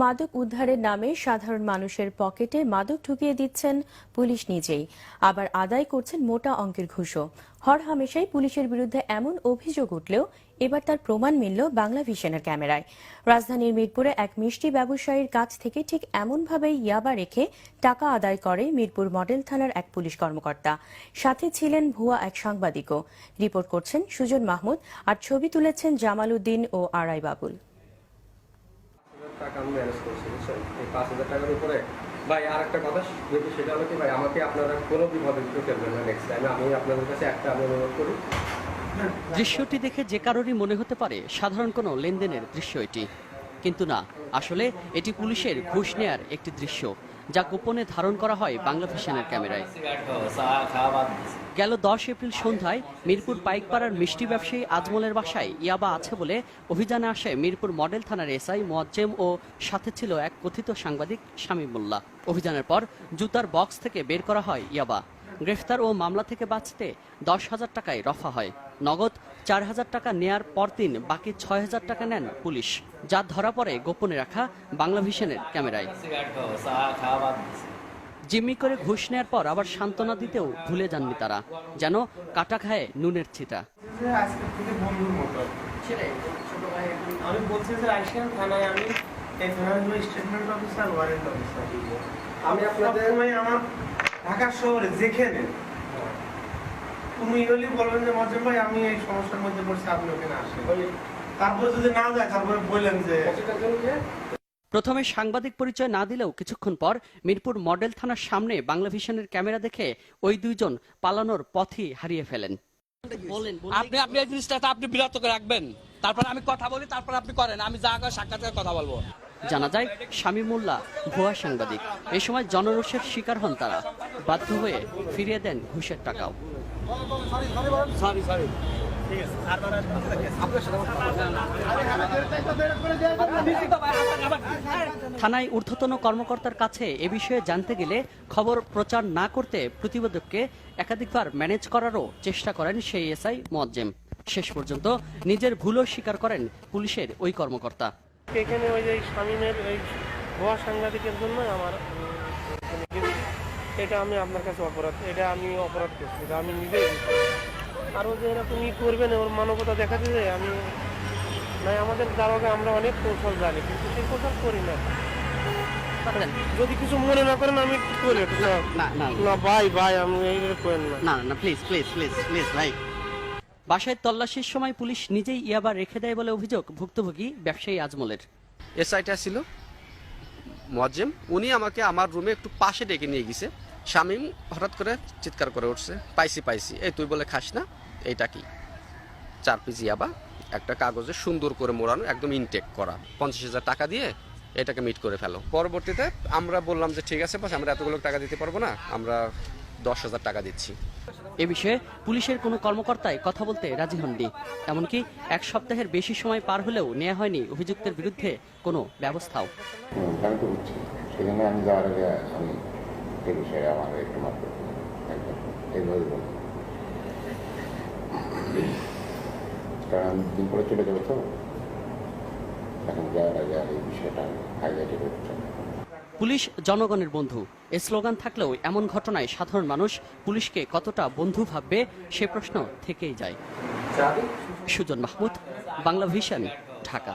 মাদক উদ্ধারের নামে সাধারণ মানুষের পকেটে মাদক ঢুকিয়ে দিচ্ছেন পুলিশ নিজেই। আবার আদায় করছেন মোটা অঙ্কের ঘুষও। হর হামেশাই পুলিশের বিরুদ্ধে এমন অভিযোগ উঠলেও এবার তার প্রমাণ মিলল বাংলা ভিশনের ক্যামেরায়। রাজধানীর মিরপুরে এক মিষ্টি ব্যবসায়ীর কাছ থেকে ঠিক এমনভাবেই ইয়াবা রেখে টাকা আদায় করে মিরপুর মডেল থানার এক পুলিশ কর্মকর্তা। সাথে ছিলেন ভুয়া এক সাংবাদিকও। রিপোর্ট করছেন সুজন মাহমুদ আর ছবি তুলেছেন জামাল উদ্দিন ও আড়াই বাবুল টাকা আমি ম্যানেজ করছি বুঝছেন এই পাঁচ হাজার টাকার উপরে। ভাই আর একটা কথা যদি সেটা হলো কি, ভাই, আমাকে আপনারা কোনো না নেক্সট আমি আপনাদের কাছে একটা আমি অনুরোধ করি। দৃশ্যটি দেখে যে কারোরই মনে হতে পারে সাধারণ কোনো লেনদেনের দৃশ্য এটি। কিন্তু না, আসলে এটি পুলিশের ঘুষ নেয়ার একটি দৃশ্য। যা গোপনে ধারণ করা হয় বাংলা ভিশনের ক্যামেরায়। গেল দশ এপ্রিল সন্ধ্যায় মিরপুর পাইকপাড়ার মিষ্টি ব্যবসায়ী আজমলের বাসায় ইয়াবা আছে বলে অভিযানে আসে মিরপুর মডেল থানার এসআই মোয়াজ্জেম ও সাথে ছিল এক কথিত সাংবাদিক শামীমুল্লাহ। মোল্লা অভিযানের পর জুতার বক্স থেকে বের করা হয় ইয়াবা। গ্রেফতার ও মামলা থেকে বাঁচতে দশ হাজার টাকায় রফা হয়। নগদ চার হাজার টাকা নেয়ার পরদিন বাকি ছয় হাজার টাকা নেন পুলিশ, যা ধরা পড়ে গোপনে রাখা বাংলা ভিশনের ক্যামেরায়। জিম্মি করে ঘুষ নেয়ার পর আবার সান্ত্বনা দিতেও ভুলে যাননি তারা, যেন কাটা খায় নুনের ছিটা। আমি আপনাদের আমার ঢাকা শহরে যেখানে তুমি বলবেন যে ভাই আমি এই সমস্যার মধ্যে পড়ছি আপনি ওখানে আসেন। তারপর যদি না যায় তারপরে বললেন যে? প্রথমে সাংবাদিক পরিচয় না দিলেও কিছুক্ষণ পর মিরপুর মডেল থানার সামনে বাংলা ভিশনের ক্যামেরা দেখে ওই দুইজন পালানোর পথই হারিয়ে ফেলেন। আপনি আপনি এই জিনিসটা আপনি বিরত করে রাখবেন। তারপর আমি কথা বলি তারপর আপনি করেন। আমি যা করে সাক্ষাৎকার কথা বলব। জানা যায় শামীমুল্লাহ ভুয়া সাংবাদিক। এ সময় জনরোষের শিকার হন তারা। বাধ্য হয়ে ফিরিয়ে দেন ঘুষের টাকাও। থানায় ঊর্ধ্বতন কর্মকর্তার কাছে এ বিষয়ে জানতে গেলে খবর প্রচার না করতে প্রতিবেদককে একাধিকবার ম্যানেজ করারও চেষ্টা করেন সেই এসআই মোয়াজ্জেম। শেষ পর্যন্ত নিজের ভুলও স্বীকার করেন পুলিশের ওই কর্মকর্তা। এখানে ওই যে স্বামীনের ওই ভুয়া সাংবাদিকের জন্য আমার এটা আমি আপনার কাছে অপরাধ এটা আমি অপরাধ করছি এটা আমি নিজেই আরও যে এরকম ই করবেন ওর মানবতা দেখাতে যে আমি নাই আমাদের দারোগা আমরা অনেক কৌশল জানি কিন্তু সেই কৌশল করি না। যদি কিছু মনে না করেন আমি একটু করে না না না। না ভাই ভাই আমি এই করেন না। না না প্লিজ প্লিজ প্লিজ প্লিজ ভাই। বাসায় তল্লাশির সময় পুলিশ নিজেই ইয়াবা রেখে দেয় বলে অভিযোগ ভুক্তভোগী ব্যবসায়ী আজমলের। এসআইটা ছিল। মজ্জেম উনি আমাকে আমার রুমে একটু পাশে ডেকে নিয়ে গেছে। শামিম হঠাৎ করে চিৎকার করে উঠছে, পাইছি পাইছি। এই তুই বলে খাস না, এইটা কি? চার পিস ইয়াবা, একটা কাগজে সুন্দর করে মোড়ানো, একদম ইনটেক করা। পঞ্চাশ হাজার টাকা দিয়ে এটাকে মিট করে ফেলো। পরবর্তীতে আমরা বললাম যে, ঠিক আছে, বস, আমরা এতগুলো টাকা দিতে পারব না। আমরা দশ হাজার টাকা দিচ্ছি। এ বিষয়ে পুলিশের কোনো কর্মকর্তায় কথা বলতে রাজি হননি। এমনকি এক সপ্তাহের বেশি সময় পার হলেও নেওয়া হয়নি অভিযুক্তের বিরুদ্ধে কোনো ব্যবস্থাও। আমি যাওয়ার আগে আমি বিষয়ে আমার একটু মত এইভাবে বলি কারণ আমি দিন পরে চলে যাব তো। এখন যাওয়ার আগে এই বিষয়টা হাইলাইটে করতে পুলিশ জনগণের বন্ধু। এ স্লোগান থাকলেও এমন ঘটনায় সাধারণ মানুষ পুলিশকে কতটা বন্ধু ভাববে সে প্রশ্ন থেকেই যায়। সুজন মাহমুদ বাংলা ভিশন ঢাকা।